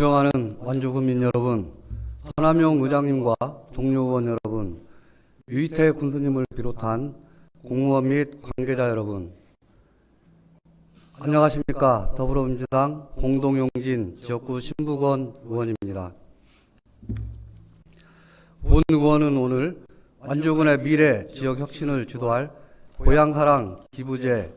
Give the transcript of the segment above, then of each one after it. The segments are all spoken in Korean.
존경하는 완주군민 여러분, 서남용 의장님과 동료 의원 여러분, 유이태 군수님을 비롯한 공무원 및 관계자 여러분, 안녕하십니까. 더불어민주당 공동용진 지역구 신부건 의원입니다. 본 의원은 오늘 완주군의 미래 지역 혁신을 주도할 고향사랑 기부제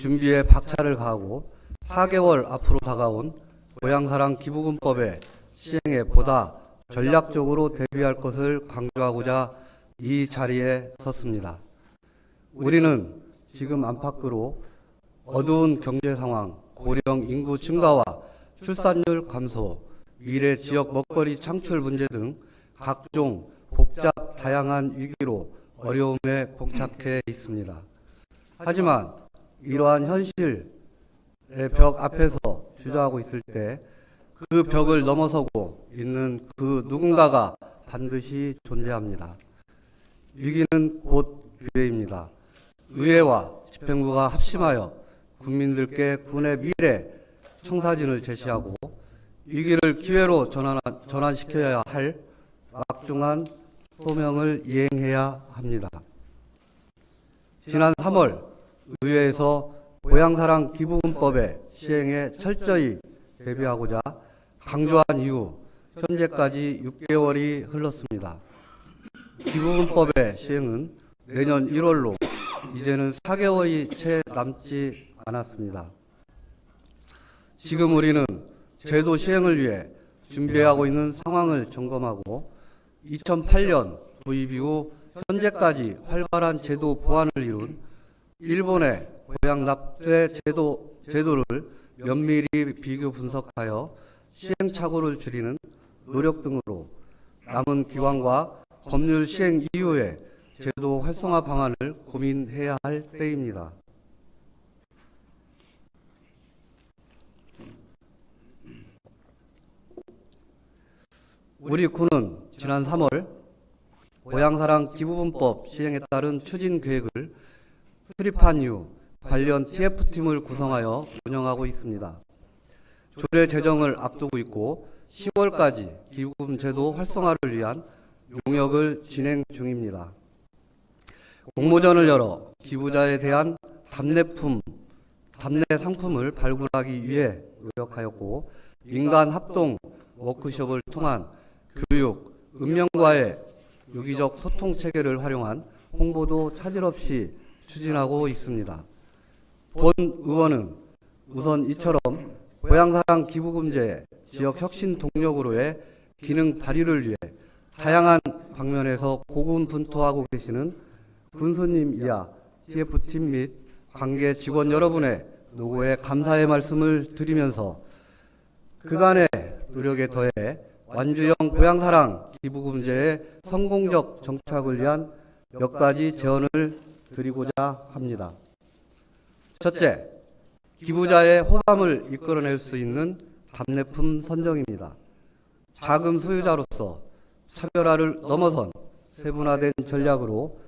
준비에 박차를 가하고 4개월 앞으로 다가온 고향사랑 기부금법의 시행에 보다 전략적으로 대비할 것을 강조하고자 이 자리에 섰습니다. 우리는 지금 안팎으로 어두운 경제 상황, 고령 인구 증가와 출산율 감소, 미래 지역 먹거리 창출 문제 등 각종 복잡 다양한 위기로 어려움에 봉착해 있습니다. 하지만 이러한 현실의 벽 앞에서 주저하고 있을 때 그 벽을 넘어서고 있는 그 누군가가 반드시 존재합니다. 위기는 곧 기회입니다. 의회와 집행부가 합심하여 국민들께 군의 미래 청사진을 제시하고 위기를 기회로 전환, 전환시켜야 할 막중한 소명을 이행해야 합니다. 지난 3월 의회에서 고향사랑 기부금법의 시행에 철저히 대비하고자 강조한 이후 현재까지 6개월이 흘렀습니다. 기부금법의 시행은 내년 1월로 이제는 4개월이 채 남지 않았습니다. 지금 우리는 제도 시행을 위해 준비하고 있는 상황을 점검하고 2008년 도입 이후 현재까지 활발한 제도 보완을 이룬 일본의 고향 납세 제도, 제도를 면밀히 비교 분석하여 시행착오를 줄이는 노력 등으로 남은 기관과 법률 시행 이후에 제도 활성화 방안을 고민해야 할 때입니다. 우리 군은 지난 3월 고향사랑 기부분법 시행에 따른 추진 계획을 수립한 이후 관련 TF팀을 구성하여 운영하고 있습니다. 조례 제정을 앞두고 있고 10월까지 기부금 제도 활성화를 위한 용역을 진행 중입니다. 공모전을 열어 기부자에 대한 답례품, 답례 상품을 발굴하기 위해 노력하였고 민간 합동 워크숍을 통한 교육, 읍면과의 유기적 소통 체계를 활용한 홍보도 차질 없이 추진하고 있습니다. 본 의원은 우선 이처럼 고향사랑 기부금제 지역 혁신 동력으로의 기능 발휘를 위해 다양한 방면에서 고군분투하고 계시는 군수님 이하 TF팀 및 관계 직원 여러분의 노고에 감사의 말씀을 드리면서 그간의 노력에 더해 완주형 고향사랑 기부금제의 성공적 정착을 위한 몇 가지 제언을 드리고자 합니다. 첫째, 기부자의 호감을 이끌어낼 수 있는 답례품 선정입니다. 자금 소유자로서 차별화를 넘어선 세분화된 전략으로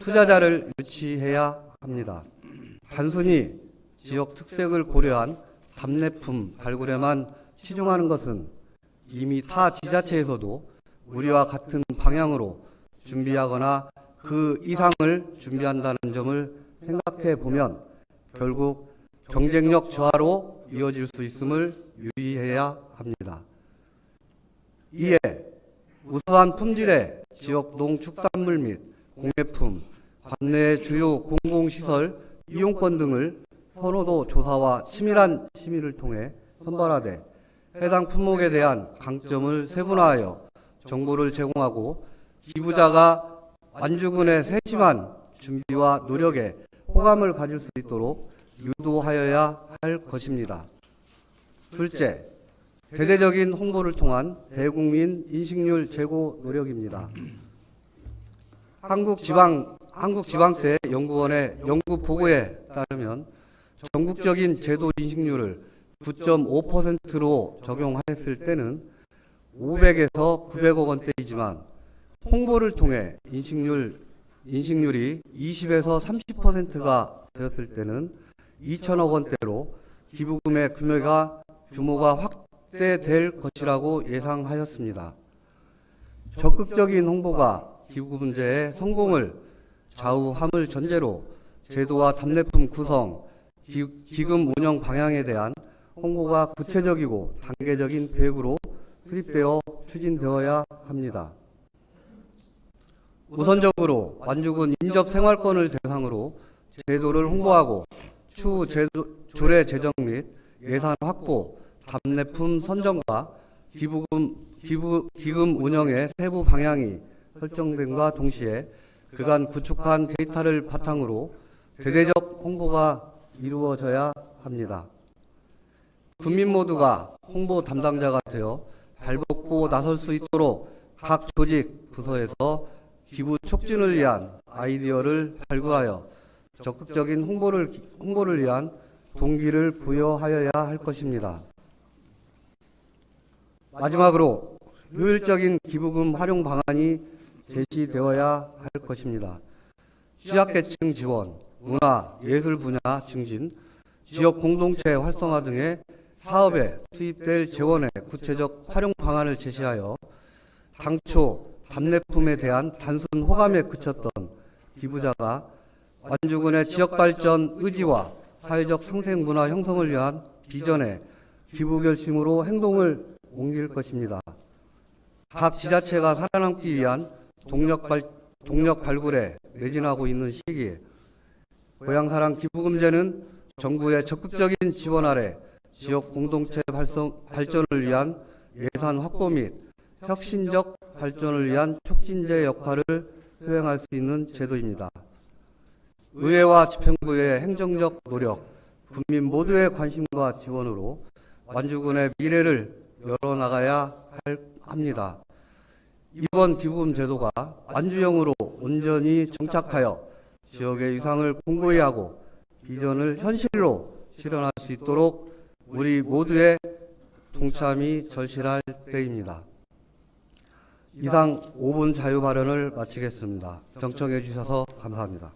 투자자를 유치해야 합니다. 단순히 지역 특색을 고려한 답례품 발굴에만 치중하는 것은 이미 타 지자체에서도 우리와 같은 방향으로 준비하거나 그 이상을 준비한다는 점을 생각해 보면 결국 경쟁력 저하로 이어질 수 있음을 유의해야 합니다. 이에 우수한 품질의 지역 농축산물 및 공예품, 관내 주요 공공시설 이용권 등을 선호도 조사와 치밀한 심의를 통해 선발하되 해당 품목에 대한 강점을 세분화하여 정보를 제공하고 기부자가 완주군의 세심한 준비와 노력에 호감을 가질 수 있도록 유도하여야 할 것입니다. 둘째, 대대적인 홍보를 통한 대국민 인식률 제고 노력입니다. 한국지방 한국지방세 연구원의 연구 보고에 따르면 전국적인 제도 인식률을 9.5%로 적용했을 때는 500에서 900억 원대이지만 홍보를 통해 인식률 인식률이 20에서 30%가 되었을 때는 2천억 원대로 기부금의 규모가 규모가 확 확대될 것이라고 예상하였습니다. 적극적인 홍보가 기부 문제의 성공을 좌우함을 전제로 제도와 답례품 구성, 기, 기금 운영 방향에 대한 홍보가 구체적이고 단계적인 계획으로 수립되어 추진되어야 합니다. 우선적으로 완주군 인접 생활권을 대상으로 제도를 홍보하고 추후 제도, 조례 제정 및 예산 확보, 답례품 선정과 기부금, 기부, 기금 운영의 세부 방향이 설정됨과 동시에 그간 구축한 데이터를 바탕으로 대대적 홍보가 이루어져야 합니다. 국민 모두가 홍보 담당자가 되어 발벗고 나설 수 있도록 각 조직, 부서에서 기부 촉진을 위한 아이디어를 발굴하여 적극적인 홍보를, 홍보를 위한 동기를 부여하여야 할 것입니다. 마지막으로 효율적인 기부금 활용 방안이 제시되어야 할 것입니다. 취약계층 지원, 문화, 예술 분야 증진, 지역 공동체 활성화 등의 사업에 투입될 재원의 구체적 활용 방안을 제시하여 당초 답례품에 대한 단순 호감에 그쳤던 기부자가 완주군의 지역 발전 의지와 사회적 상생 문화 형성을 위한 비전에 기부 결심으로 행동을 옮길 것입니다. 각 지자체가 살아남기 위한 동력, 발, 동력 발굴에 매진하고 있는 시기에 고향사랑 기부금제는 정부의 적극적인 지원 아래 지역 공동체 발성, 발전을 위한 예산 확보 및 혁신적 발전을 위한 촉진제 역할을 수행할 수 있는 제도입니다. 의회와 집행부의 행정적 노력, 국민 모두의 관심과 지원으로 완주군의 미래를 열어나가야 할, 합니다. 이번 기부금 제도가 완주형으로 온전히 정착하여 지역의 위상을 공고히 하고 비전을 현실로 실현할 수 있도록 우리 모두의 동참이 절실할 때입니다. 이상 5분 자유 발언을 마치겠습니다. 경청해 주셔서 감사합니다.